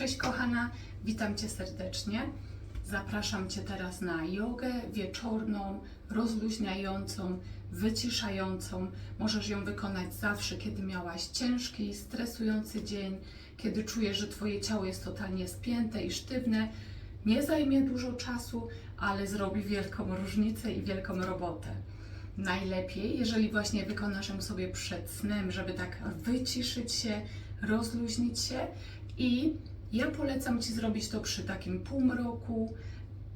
Cześć kochana, witam Cię serdecznie. Zapraszam Cię teraz na jogę wieczorną, rozluźniającą, wyciszającą. Możesz ją wykonać zawsze, kiedy miałaś ciężki, stresujący dzień, kiedy czujesz, że Twoje ciało jest totalnie spięte i sztywne. Nie zajmie dużo czasu, ale zrobi wielką różnicę i wielką robotę. Najlepiej, jeżeli właśnie wykonasz ją sobie przed snem, żeby tak wyciszyć się, rozluźnić się i ja polecam Ci zrobić to przy takim półmroku,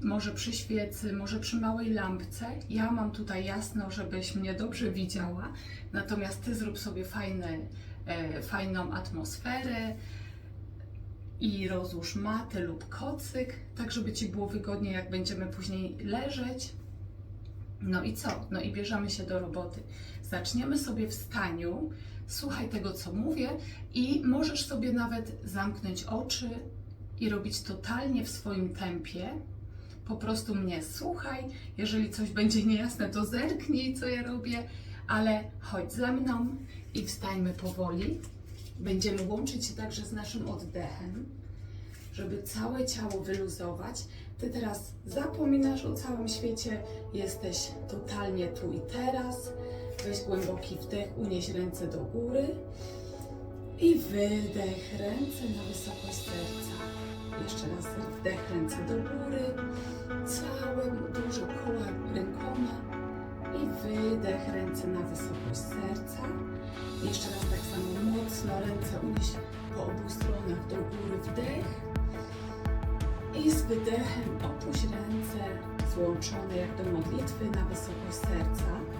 może przy świecy, może przy małej lampce. Ja mam tutaj jasno, żebyś mnie dobrze widziała, natomiast Ty zrób sobie fajne, e, fajną atmosferę i rozłóż matę lub kocyk, tak żeby Ci było wygodnie, jak będziemy później leżeć. No i co? No i bierzemy się do roboty. Zaczniemy sobie w staniu. Słuchaj tego, co mówię, i możesz sobie nawet zamknąć oczy i robić totalnie w swoim tempie. Po prostu mnie słuchaj. Jeżeli coś będzie niejasne, to zerknij, co ja robię, ale chodź ze mną i wstańmy powoli. Będziemy łączyć się także z naszym oddechem, żeby całe ciało wyluzować. Ty teraz zapominasz o całym świecie, jesteś totalnie tu i teraz. Weź głęboki wdech, unieś ręce do góry i wydech, ręce na wysokość serca. Jeszcze raz wdech, ręce do góry, całe duże koła rękoma i wydech, ręce na wysokość serca. Jeszcze raz tak samo mocno ręce unieś po obu stronach do góry, wdech i z wydechem opuść ręce złączone jak do modlitwy na wysokość serca.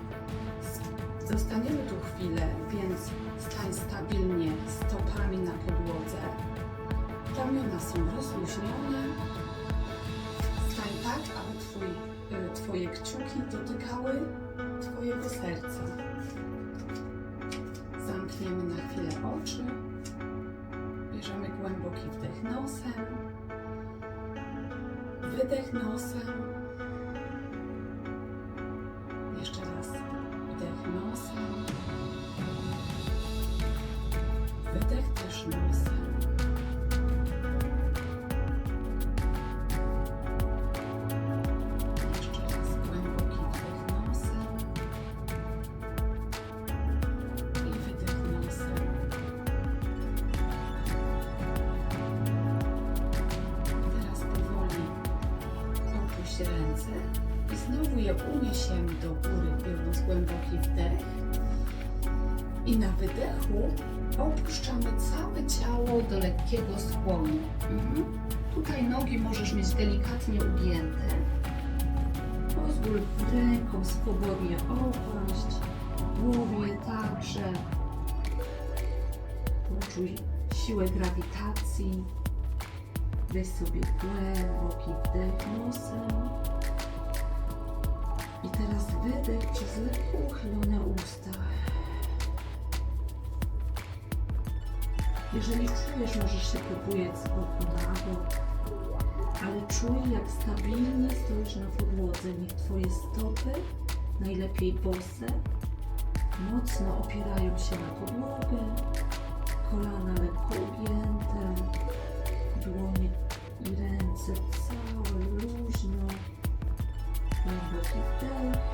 Zostaniemy tu chwilę, więc stań stabilnie stopami na podłodze. Ramiona są rozluźnione. Stań tak, aby twój, y, Twoje kciuki dotykały Twojego serca. Zamkniemy na chwilę oczy. Bierzemy głęboki wdech nosem. Wydech nosem. Je uniesiemy do góry, biorąc głęboki wdech. I na wydechu opuszczamy całe ciało do lekkiego skłonu. Mhm. Tutaj nogi możesz mieć delikatnie ugięte. Pozwól ręką swobodnie opaść, głowie także. Poczuj siłę grawitacji. Weź sobie głęboki wdech nosem. Wydech przez lekko uchylone usta. Jeżeli czujesz, możesz się pobujać z boku na bok, ale czuj, jak stabilnie stoisz na podłodze. Niech Twoje stopy, najlepiej bose, mocno opierają się na podłogę, kolana lekko ugięte, dłonie i ręce całe luźno. Głęboki wdech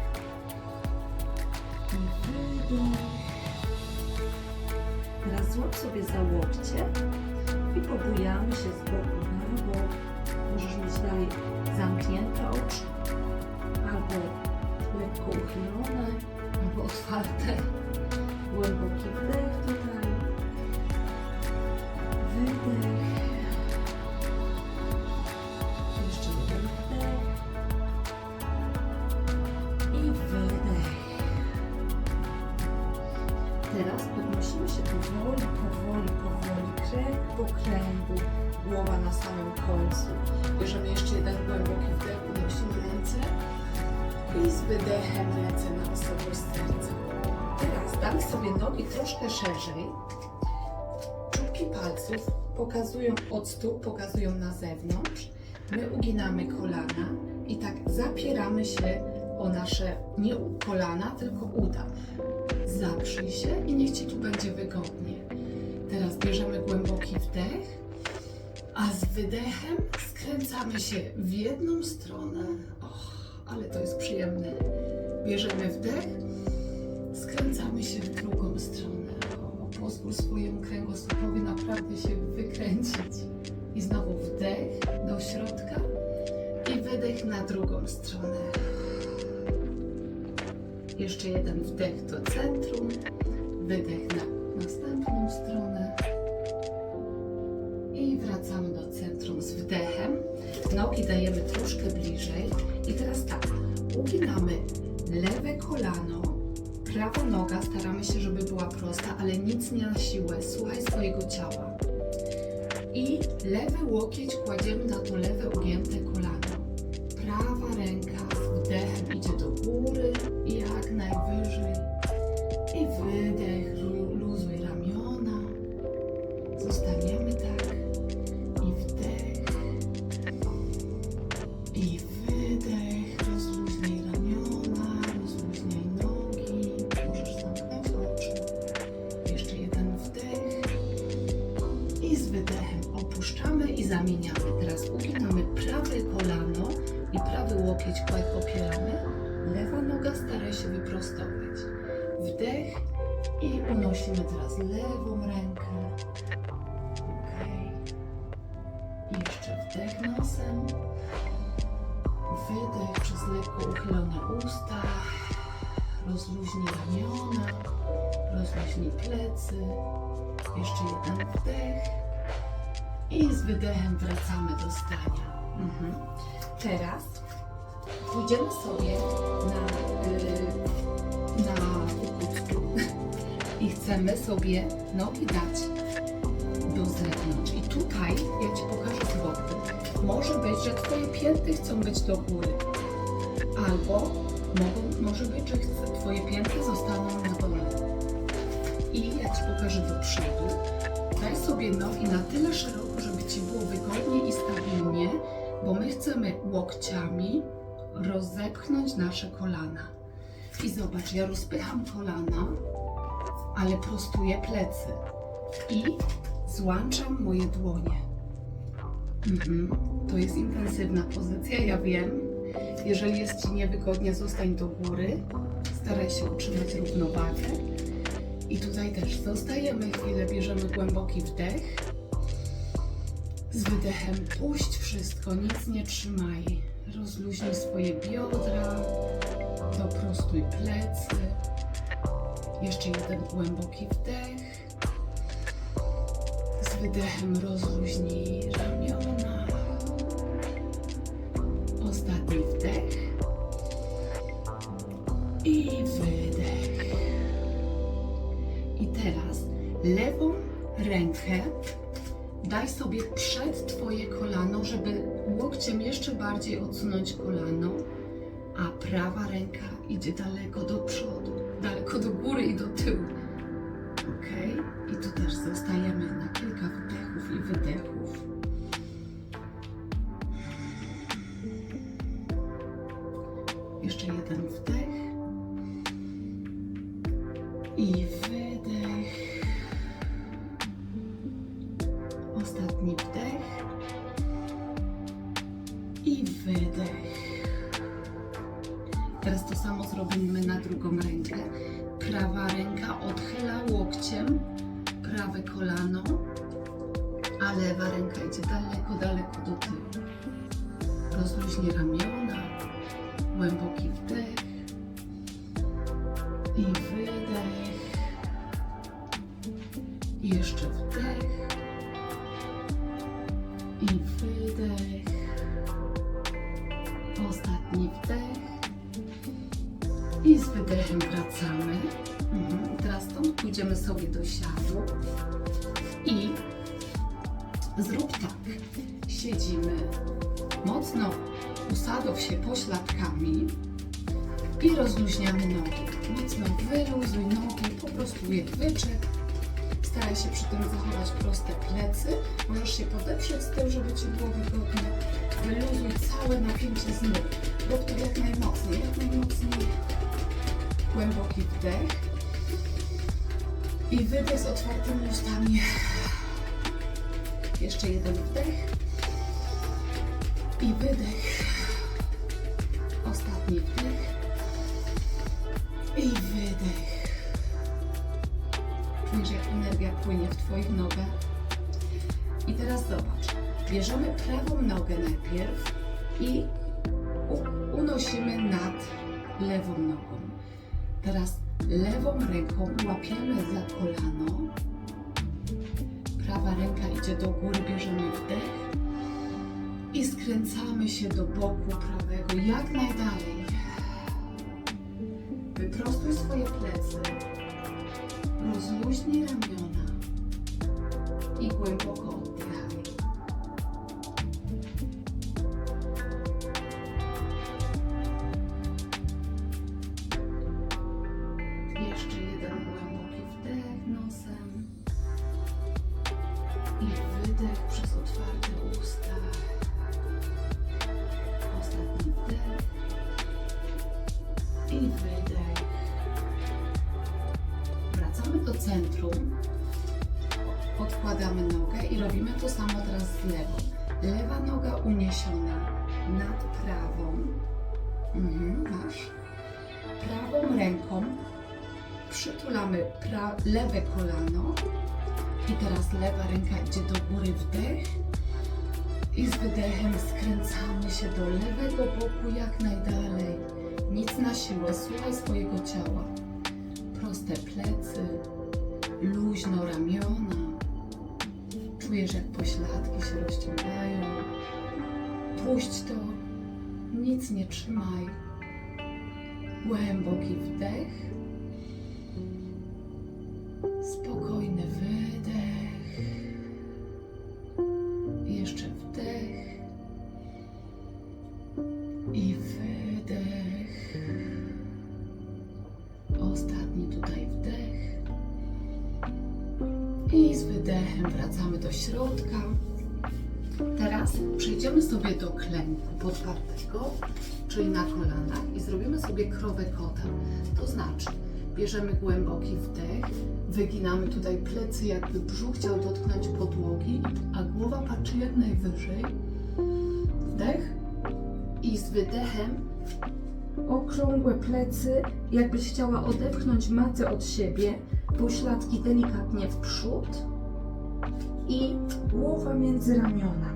Teraz złap sobie za łokcie i pobujamy się z boku na bok. Możesz mieć dalej zamknięte oczy, albo lekko uchylone, albo otwarte. Głęboki wdech sobie nogi troszkę szerzej. Czubki palców pokazują od stóp, pokazują na zewnątrz. My uginamy kolana i tak zapieramy się o nasze nie kolana, tylko uda. Zaprzyj się i niech Ci tu będzie wygodnie. Teraz bierzemy głęboki wdech, A z wydechem skręcamy się w jedną stronę. Och, ale to jest przyjemne. Bierzemy wdech, skręcamy się w drugą stronę. O, pozwól swojemu kręgosłupowi naprawdę się wykręcić. I znowu wdech do środka i wydech na drugą stronę. Jeszcze jeden wdech do centrum, wydech na następną stronę i wracamy do centrum z wdechem. Nogi dajemy troszkę bliżej i teraz tak, uginamy lewe kolano, prawa noga, staramy się, żeby była prosta, ale nic nie na siłę, słuchaj swojego ciała. I lewy łokieć kładziemy na to lewe ugięte plecy. Jeszcze jeden wdech. I z wydechem wracamy do stania. Mhm. Teraz pójdziemy sobie na, y, na i chcemy sobie nogi dać do zewnątrz. I tutaj ja Ci pokażę z boku. Może być, że Twoje pięty chcą być do góry. Albo mogą, może być, że Twoje pięty zostaną na. Ja pokażę do przodu. Daj sobie nogi na tyle szeroko, żeby Ci było wygodnie i stabilnie, bo my chcemy łokciami rozepchnąć nasze kolana. I zobacz, ja rozpycham kolana, ale prostuję plecy. I złączam moje dłonie. Mhm. To jest intensywna pozycja, ja wiem. Jeżeli jest Ci niewygodnie, zostań do góry. Staraj się utrzymać równowagę. I tutaj też zostajemy chwilę, bierzemy głęboki wdech. Z wydechem puść wszystko, nic nie trzymaj. Rozluźnij swoje biodra, doprostuj plecy. Jeszcze jeden głęboki wdech. Z wydechem rozluźnij ramiona. Daj sobie przed Twoje kolano, żeby łokciem jeszcze bardziej odsunąć kolano, a prawa ręka idzie daleko do przodu, daleko do góry i do tyłu. Ok? I tu też zostajemy na kilka wdechów i wydechów. Jeszcze jeden wdech I jeszcze wdech i wydech. Ostatni wdech. I z wydechem wracamy. Mhm. Teraz stąd pójdziemy sobie do siadu. I zrób tak. Siedzimy mocno usadow się pośladkami i rozluźniamy nogi. Mocno wyluzuj nogi, po prostu je. Staraj się przy tym zachować proste plecy. Możesz się podeprzeć z tym, żeby Ci było wygodnie. Wyluzuj całe napięcie z nóg. Rób to jak najmocniej, jak najmocniej. Głęboki wdech. I wydech z otwartymi ustami. Jeszcze jeden wdech i wydech. Ostatni wdech Twoich nogach? I teraz zobacz. Bierzemy prawą nogę najpierw i unosimy nad lewą nogą. Teraz lewą ręką łapiemy za kolano. Prawa ręka idzie do góry, bierzemy wdech i skręcamy się do boku prawego jak najdalej. Wyprostuj swoje plecy. Rozluźnij ramiona 一回摸口 robimy to samo teraz z lewą. Lewa noga uniesiona nad prawą. Mhm, masz. Prawą ręką przytulamy pra- lewe kolano i teraz lewa ręka idzie do góry wdech i z wydechem skręcamy się do lewego boku jak najdalej. Nic na siłę, słuchaj swojego ciała. Proste plecy, luźno ramiona. Czujesz jak pośladki się rozciągają. Puść to, nic nie trzymaj. Głęboki wdech. Czyli na kolanach i zrobimy sobie krowę kota. To znaczy, bierzemy głęboki wdech, wyginamy tutaj plecy, jakby brzuch chciał dotknąć podłogi, a głowa patrzy jak najwyżej. Wdech i z wydechem Okrągłe plecy, jakbyś chciała odepchnąć matę od siebie, pośladki delikatnie w przód i głowa między ramiona.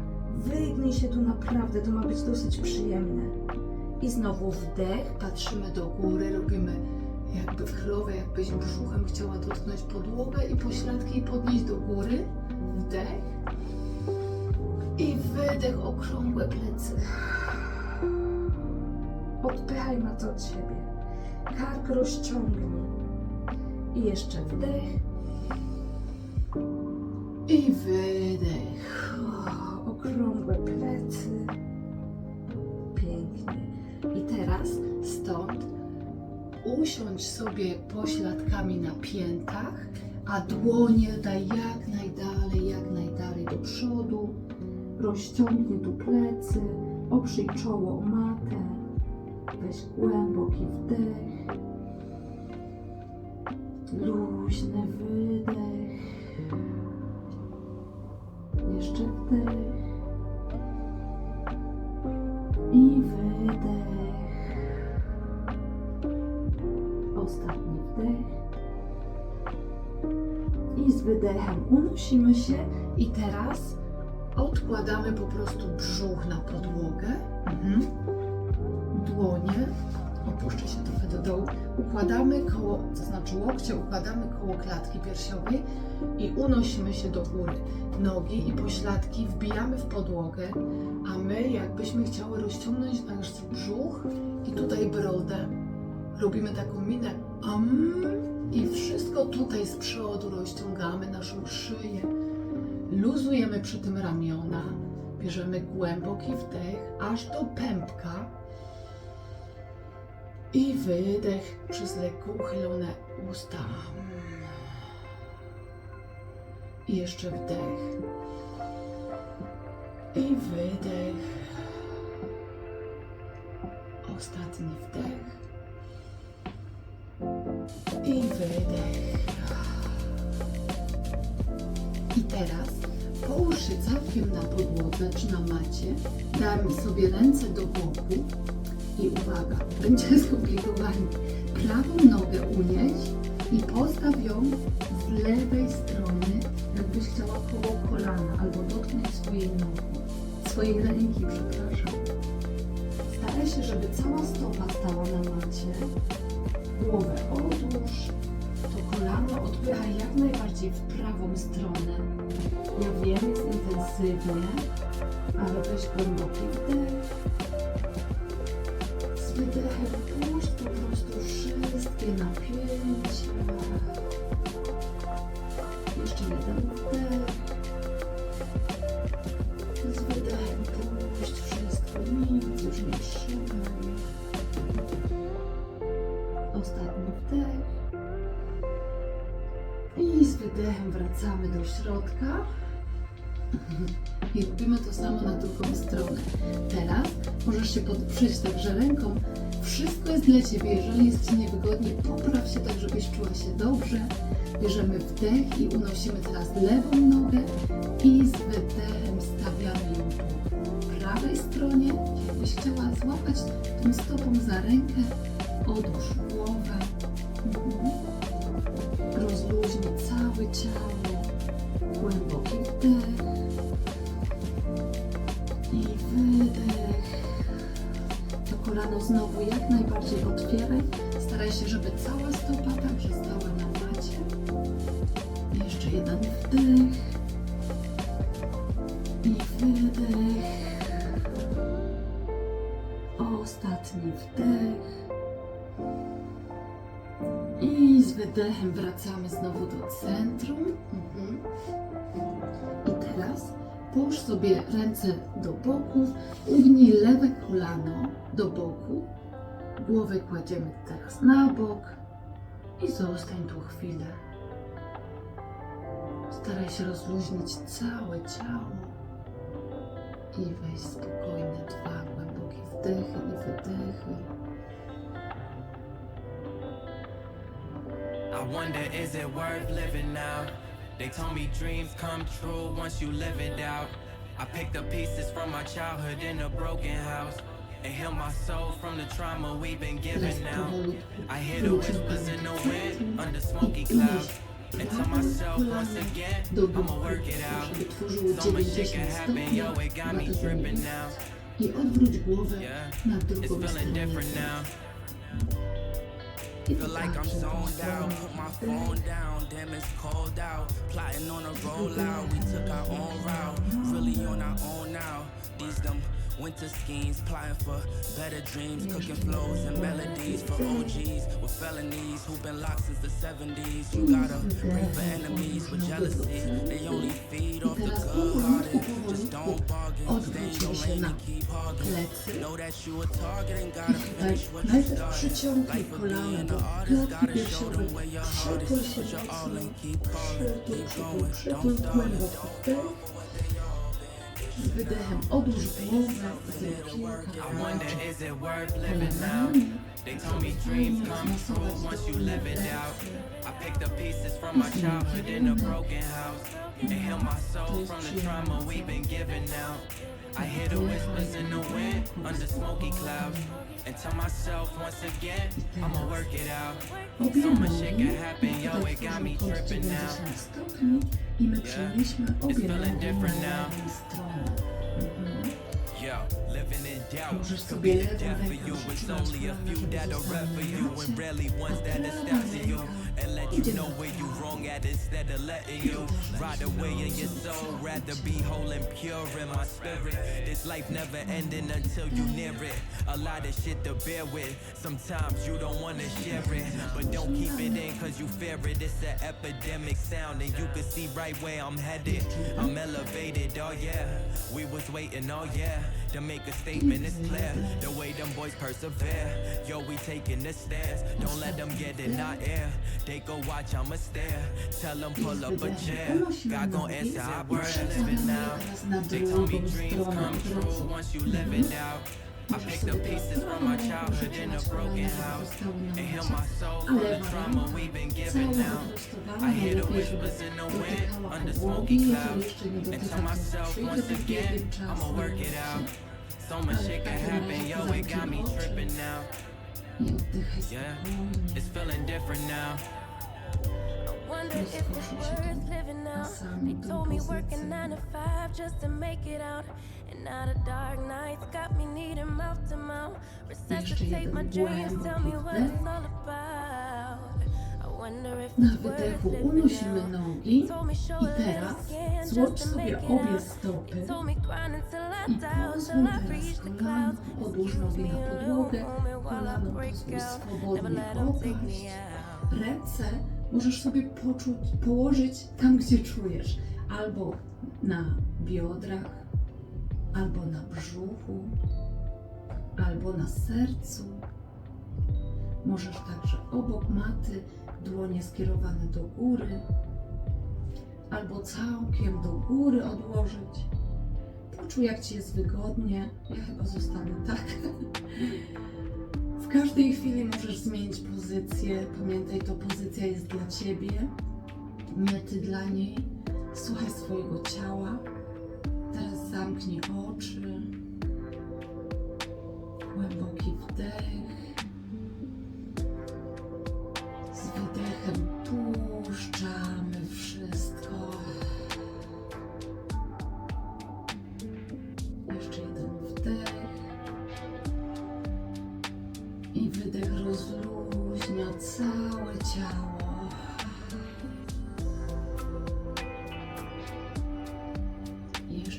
Wygnij się tu naprawdę, to ma być dosyć przyjemne. I znowu wdech, patrzymy do góry, robimy jakby krowę, jakbyś brzuchem chciała dotknąć podłogę i pośladki podnieść do góry. Wdech i wydech, okrągłe plecy. odpychaj matę od siebie. Kark rozciągnij. I jeszcze wdech, I wydech. Okrągłe plecy. Pięknie. I teraz stąd usiądź sobie pośladkami na piętach, a dłonie daj jak najdalej, jak najdalej do przodu. Rozciągnij tu plecy, oprzyj czoło o matę, weź głęboki wdech, luźny wydech, jeszcze wdech wydechem unosimy się I teraz odkładamy po prostu brzuch na podłogę. Mhm. Dłonie, opuszczę się trochę do dołu, układamy koło, to znaczy łokcie układamy koło klatki piersiowej i unosimy się do góry. Nogi i pośladki wbijamy w podłogę, a my jakbyśmy chciały rozciągnąć nasz brzuch i tutaj brodę. Robimy taką minę am, i wszystko tutaj z przodu rozciągamy naszą szyję. Luzujemy przy tym ramiona, bierzemy głęboki wdech aż do pępka i wydech przez lekko uchylone usta. I jeszcze wdech i wydech. Ostatni wdech i wydech. I teraz po Połóż się całkiem na podłodze czy na macie. Damy sobie ręce do boku i uwaga, będzie skomplikowanie. Prawą nogę unieś i postaw ją z lewej strony, jakbyś chciała koło kolana albo dotknąć swojej nogi, swojej ręki, przepraszam. Staraj się, żeby cała stopa stała na macie. Głowę odłóż, to kolano odpychaj jak najbardziej w prawą stronę. Ja wiem, jest intensywnie, ale weź głęboki wdech. Z wydechem puść po prostu wszystkie napięcia. Wdech. I z wydechem wracamy do środka. I robimy to samo na drugą stronę. Teraz możesz się podprzeć także ręką. Wszystko jest dla Ciebie. Jeżeli jest Ci niewygodnie, popraw się tak, żebyś czuła się dobrze. Bierzemy wdech i unosimy teraz lewą nogę i z wydechem stawiamy ją w prawej stronie. Jakbyś chciała złapać tą stopą za rękę, odłóż. Rozluźnij całe ciało. Głęboki wdech i wydech. To kolano znowu jak najbardziej otwieraj. Staraj się, żeby cała stopa także stała wydechem wracamy znowu do centrum. Mhm. I teraz połóż sobie ręce do boku, ugnij lewe kolano do boku, głowę kładziemy teraz na bok i zostań tu chwilę. Staraj się rozluźnić całe ciało i weź spokojne dwa głębokie wdechy i wydechy. Wonder, is it worth living now? They told me dreams come true once you live it out. I picked up pieces from my childhood in a broken house and healed my soul from the trauma we've been given now. I hear the whispers in the wind under smoky clouds. And tell myself once again, I'ma work it out. So much shit 90 can happen, yo, it got me tripping now. I Yeah, it's feeling different now. Feel like I'm zoned out. Put my phone down. Damn, it's cold out. Plotting on a rollout. We took our own route. Really on our own now. These them winter schemes. Plotting for better dreams. Cooking flows and melodies for OGs with felonies who've been locked since the 70s. You gotta pray for enemies with jealousy. They only feed off the good hearted. Just don't bargain. Stay in your lane and keep hogging. Know that you a target and gotta finish what you started. Life of being an artist, gotta show them where your heart is. Put your all in, keep calling, keep going, don't stop. I wonder, is it worth living now? They told me dreams come true once you live it out. I picked up pieces from my childhood in a broken house and healed my soul from the trauma we've been given now. I hear the whispers in the wind under smoky clouds and tell myself once again, I'ma work it out. So much shit can happen, yo, it got me tripping now. Yeah, it's feeling different now. Yo, living Możesz sobie be the lewą rękę you. It's przytrzymać only a few żeby that'll zostały for you, and rarely ones that'll prawa to you and let you know where you dół. wrong at instead of letting you ride away in your soul. Rather be whole and pure in my spirit. This life never ending until you near it. A lot of shit to bear with. Sometimes you don't wanna share it, but don't keep it in cause you fear it. It's an epidemic sound, and you can see right where I'm headed. I'm elevated, oh yeah. We was waiting, oh yeah, to make a statement. It's clear the way them boys persevere. Yo, we taking the stairs. Don't let them get in our ear. They go watch, I'ma stare. Tell them pull up a chair. God gon' answer our prayers living now. They told me dreams come true once you live it out. I picked up pieces from my childhood in a broken house and heal my soul from the trauma we've been given now. I hear the whispers in the wind under smoky clouds and tell myself once again I'ma work it out. So much shit can happen, yo, it got me tripping now. Yeah, it's feeling different now. I wonder if it's worth living now. They told me working nine to five just to make it out. And now the dark nights got me needing mouth to mouth. Resuscitate my dreams, tell me what it's all about. Na wydechu unosimy nogi i teraz to sobie obie stopy I pozwól teraz reach the kolano, clouds. odłóż nogi na podłogę, kolano pozwól swobodnie opaść. Ręce możesz sobie poczuć, położyć tam, gdzie czujesz, albo na biodrach, albo na brzuchu, albo na sercu. Możesz także obok maty, dłonie skierowane do góry, albo całkiem do góry odłożyć. Poczuj, jak ci jest wygodnie. Ja chyba zostanę tak. W każdej chwili możesz zmienić pozycję. Pamiętaj, to pozycja jest dla ciebie, nie ty dla niej. Słuchaj swojego ciała. Teraz zamknij oczy. Głęboki wdech.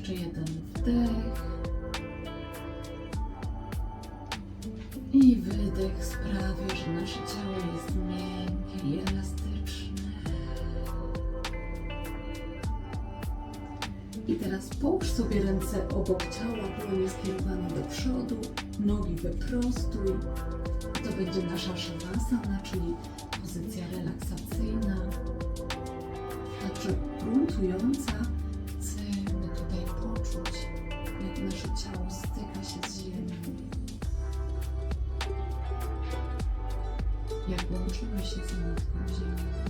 Jeszcze jeden wdech. I wydech sprawia, że nasze ciało jest miękkie i elastyczne. I teraz połóż sobie ręce obok ciała, dłonie skierowane do przodu, nogi wyprostuj. To będzie nasza shavasana, czyli pozycja relaksacyjna, także gruntująca. Poczuć, jak nasze ciało styka się z ziemią. Jak łączymy się z matką ziemią.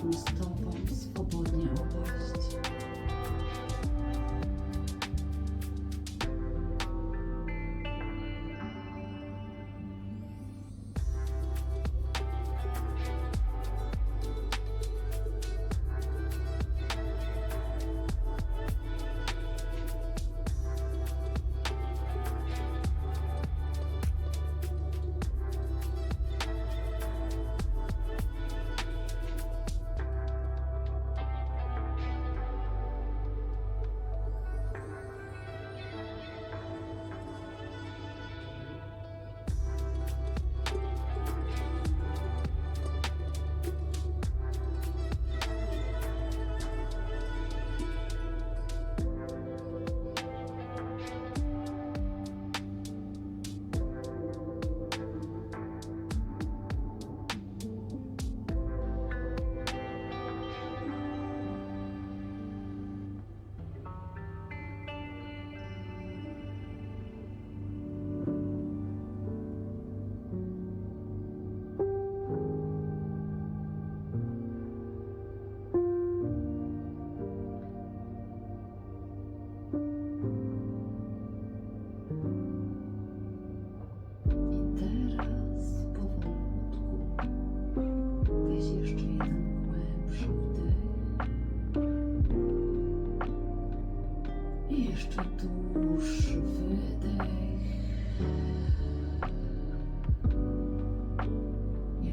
Pozwól swobodnie opaść.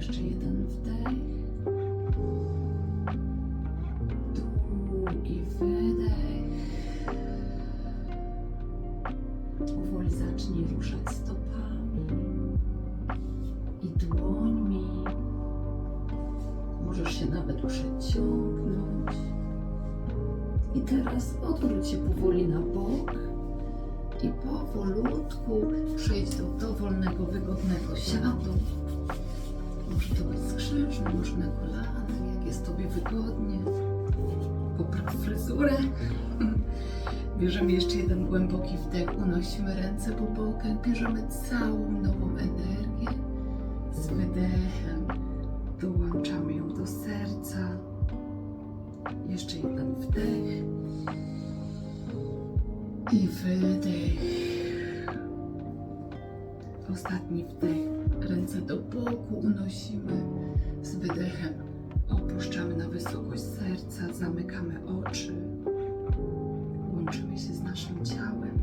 Jeszcze jeden wdech. Długi wydech. Powoli zacznij ruszać stopami i dłońmi. Możesz się nawet przeciągnąć. I teraz odwróć się powoli na bok i powolutku przejdź do dowolnego, wygodnego siadu. Być skrzężny, może na kolanach, jak jest Tobie wygodnie. Popraw fryzurę. Bierzemy jeszcze jeden głęboki wdech, unosimy ręce po bokach, bierzemy całą nową energię. Z wydechem dołączamy ją do serca. Jeszcze jeden wdech i wydech. Ostatni wdech, ręce do boku unosimy z wydechem. Opuszczamy na wysokość serca, zamykamy oczy. Łączymy się z naszym ciałem.